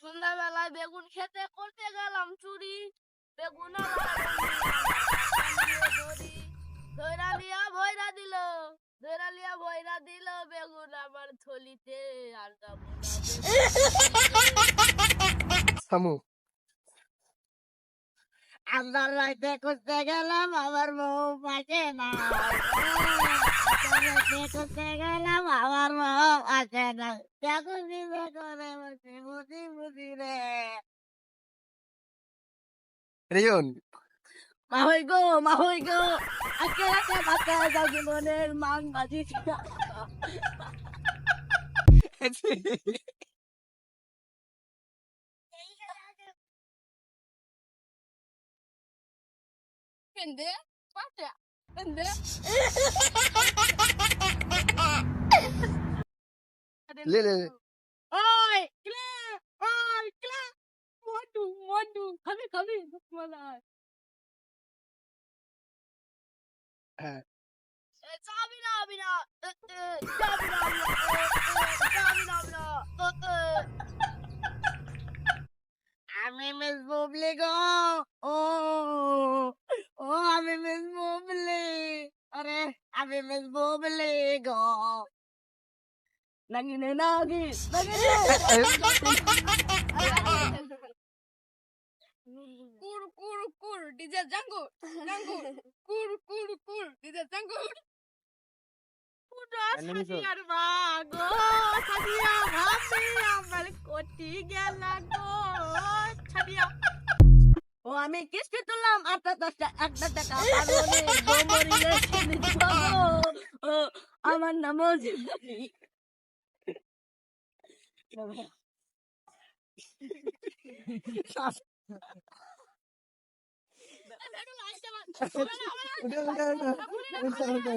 সন্ধ্যাবেলায় বেগুন খেতে করতে গেলাম চুরি। বেগুন ধৈরা লিয়া ভয়রা দিল ধৈরা লিয়া ভয়রা দিল বেগুন আমার থলিতে আর না সামু। আমরা রাইতে করতে গেলাম আমার বউ পাশে না। করতে গেলাম আমার বউ পাশে না। দেখো করে রিয়ন মাহই গো মাহই গো আজকে রাতে বাচ্চা যাও জীবনের মান বাজি Pende, pacha, pende. লে এ। আমি মিস বুবলি গো ও ও আমি মিস বুবলি আরে আমি মিস বুবলি গো নাগিনে নাগি নাগিনে কুর কুর কুর ডিজে জাঙ্গু জাঙ্গু কুর কুর কুর ডিজে জাঙ্গু পুরা সাদিয়ার মা গো সাদিয়া ভাবি আমার কোটি গেল গো সাদিয়া ও আমি কিস্তি তুললাম আটটা দশটা একটা টাকা কিনে ও আমার নামও জিন্দানি উঠে উঠে উঠে উঠে উঠে